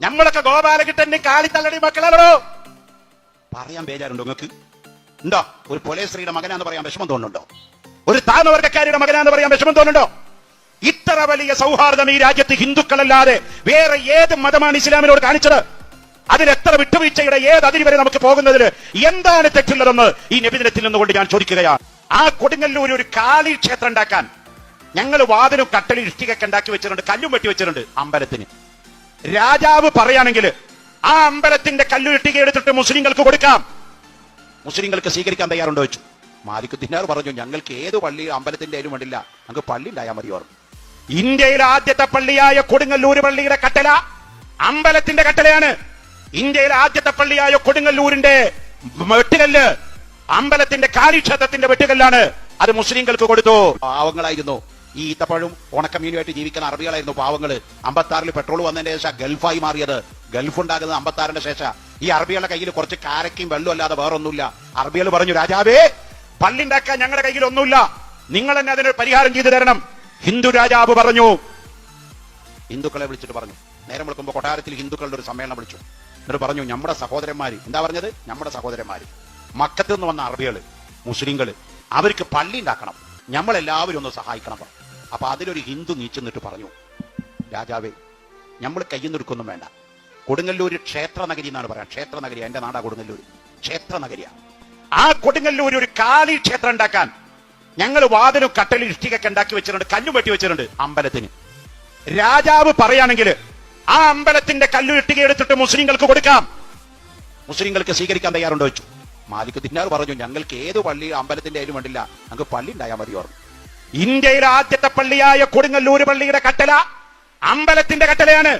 നമ്മളൊക്കെ ഗോപാലകിട്ടന്റെ തള്ളടി മക്കളല്ലോ പറയാൻ ബേജാറുണ്ടോ നിങ്ങൾക്ക്? ഉണ്ടോ? ഒരു പൊലേശ്രീയുടെ മകനാന്ന് പറയാൻ വിഷമം തോന്നുന്നുണ്ടോ? ഒരു താഴ്ന്നവർഗക്കാരിയുടെ മകനാന്ന് പറയാൻ വിഷമം തോന്നുന്നുണ്ടോ? ഇത്ര വലിയ സൗഹാർദ്ദം ഈ രാജ്യത്ത് ഹിന്ദുക്കളല്ലാതെ വേറെ ഏത് മതമാണ് ഇസ്ലാമിനോട് കാണിച്ചത്? അതിൽ എത്ര വിട്ടുവീഴ്ചയുടെ ഏത് അതിരി വരെ നമുക്ക് പോകുന്നതിൽ എന്താണ് തെറ്റുള്ളതെന്ന് ഈ നബിദിനത്തിൽ നിന്നുകൊണ്ട് ഞാൻ ചോദിക്കുകയാണ്. ആ കൊടുങ്ങല്ലൂർ ഒരു കാളി ക്ഷേത്രം ഉണ്ടാക്കാൻ ഞങ്ങൾ വാതിലും കട്ടലും ഇഷ്ടികൊക്കെ ഉണ്ടാക്കി വെച്ചിട്ടുണ്ട് കല്ലും വെട്ടി വെച്ചിട്ടുണ്ട് അമ്പലത്തിന്. രാജാവ് പറയുകയാണെങ്കിൽ ആ അമ്പലത്തിന്റെ കല്ലു ഇഷ്ടിക എടുത്തിട്ട് മുസ്ലിങ്ങൾക്ക് കൊടുക്കാം. മുസ്ലിങ്ങൾക്ക് സ്വീകരിക്കാൻ തയ്യാറുണ്ടോ വെച്ചു മാലിക് ദിനാർ പറഞ്ഞു ഞങ്ങൾക്ക് ഏത് പള്ളി അമ്പലത്തിന്റെ ആയാലും വേണ്ടില്ല. ഞങ്ങൾക്ക് പള്ളി ഉണ്ടായാൽ മതി പറഞ്ഞു. ഇന്ത്യയിലെ ആദ്യത്തെ പള്ളിയായ കൊടുങ്ങല്ലൂർ പള്ളിയുടെ കട്ടല അമ്പലത്തിന്റെ കട്ടലയാണ്. ഇന്ത്യയിലെ ആദ്യത്തെ പള്ളിയായ കൊടുങ്ങല്ലൂരിന്റെ വെട്ടുകല്ല് അമ്പലത്തിന്റെ കാലിക്ഷേത്രത്തിന്റെ വെട്ടുകല്ലാണ്. അത് മുസ്ലിങ്ങൾക്ക് കൊടുത്തു. പാവങ്ങളായിരുന്നു. ഈ ഈത്തപ്പഴം ഉണക്കമീനുമായിട്ട് ജീവിക്കുന്ന അറബികളായിരുന്നു പാവങ്ങൾ. അമ്പത്താറിൽ പെട്രോൾ വന്നതിന് ശേഷം ഗൾഫായി മാറിയത്. ഗൾഫ് ഉണ്ടാകുന്നത് അമ്പത്താറിന്റെ ശേഷം. ഈ അറബികളുടെ കയ്യിൽ കുറച്ച് കാരക്കയും വെള്ളം അല്ലാതെ വേറൊന്നുമില്ല. അറബികൾ പറഞ്ഞു രാജാവേ പള്ളിണ്ടാക്കാൻ ഞങ്ങളുടെ കയ്യിൽ ഒന്നുമില്ല. നിങ്ങൾ തന്നെ അതിനൊരു പരിഹാരം ചെയ്തു തരണം. ഹിന്ദു രാജാവ് പറഞ്ഞു. ഹിന്ദുക്കളെ വിളിച്ചിട്ട് പറഞ്ഞു. നേരം വിളിക്കുമ്പോൾ കൊട്ടാരത്തിൽ ഹിന്ദുക്കളുടെ ഒരു സമ്മേളനം വിളിച്ചു. എന്നിട്ട് പറഞ്ഞു നമ്മുടെ സഹോദരന്മാര്. എന്താ പറഞ്ഞത്? നമ്മുടെ സഹോദരന്മാര്. മക്കത്ത് നിന്ന് വന്ന അറബികൾ മുസ്ലിങ്ങൾ അവർക്ക് പള്ളി ഉണ്ടാക്കണം. നമ്മളെല്ലാവരും ഒന്ന് സഹായിക്കണം. പറഞ്ഞു. അപ്പൊ അതിലൊരു ഹിന്ദു നീച്ചു നിന്നിട്ട് പറഞ്ഞു രാജാവേ നമ്മൾ കയ്യിൽ വേണ്ട. കൊടുങ്ങല്ലൂര് ക്ഷേത്ര നഗരി എന്നാണ് പറയാം. ക്ഷേത്ര നഗരി എന്റെ നാടാ കൊടുങ്ങല്ലൂര്. ക്ഷേത്ര നഗരിയാ ആ കൊടുങ്ങല്ലൂര് ഒരു കാളി ക്ഷേത്രം ഉണ്ടാക്കാൻ ഞങ്ങൾ വാതിലും കട്ടലും ഇഷ്ടികൊക്കെ ഉണ്ടാക്കി വെച്ചിട്ടുണ്ട് കല്ലും വെട്ടി വെച്ചിട്ടുണ്ട് അമ്പലത്തിന്. രാജാവ് പറയുകയാണെങ്കിൽ ആ അമ്പലത്തിന്റെ കല്ലു ഇഷ്ടിക എടുത്തിട്ട് മുസ്ലിങ്ങൾക്ക് കൊടുക്കാം. മുസ്ലിങ്ങൾക്ക് സ്വീകരിക്കാൻ തയ്യാറുണ്ടോ വെച്ചു മാലിക് ദിന്നാർ പറഞ്ഞു ഞങ്ങൾക്ക് ഏത് പള്ളി അമ്പലത്തിന്റെ ആയാലും വേണ്ടില്ല. ഞങ്ങൾക്ക് പള്ളി ഉണ്ടായാൽ മതി പറഞ്ഞു ഇന്ത്യയിലെ ആദ്യത്തെ പള്ളിയായ കൊടുങ്ങല്ലൂർ പള്ളിയുടെ കട്ടല അമ്പലത്തിന്റെ കട്ടലയാണ്.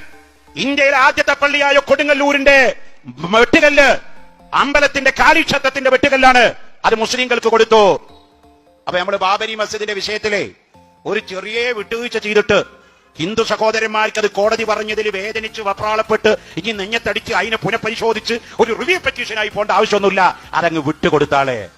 ഇന്ത്യയിലെ ആദ്യത്തെ പള്ളിയായ കൊടുങ്ങല്ലൂരിന്റെ വെട്ടുകല്ല് അമ്പലത്തിന്റെ കാലിക്ഷേത്രത്തിന്റെ വെട്ടുകല്ലാണ്. അത് മുസ്ലിങ്ങൾക്ക് കൊടുത്തു. അപ്പൊ നമ്മൾ ബാബരി മസ്ജിദിന്റെ വിഷയത്തിലെ ഒരു ചെറിയ വിട്ടുവീഴ്ച ചെയ്തിട്ട് ഹിന്ദു സഹോദരന്മാർക്ക് അത് കോടതി പറഞ്ഞതിൽ വേദനിച്ച് വപ്രാളപ്പെട്ട് ഇനി നെഞ്ഞത്തടിച്ച് അതിനെ പുനഃപരിശോധിച്ച് ഒരു റിവ്യൂ പെറ്റീഷനായി പോകേണ്ട ആവശ്യമൊന്നുമില്ല. അതങ്ങ് വിട്ടുകൊടുത്താളെ.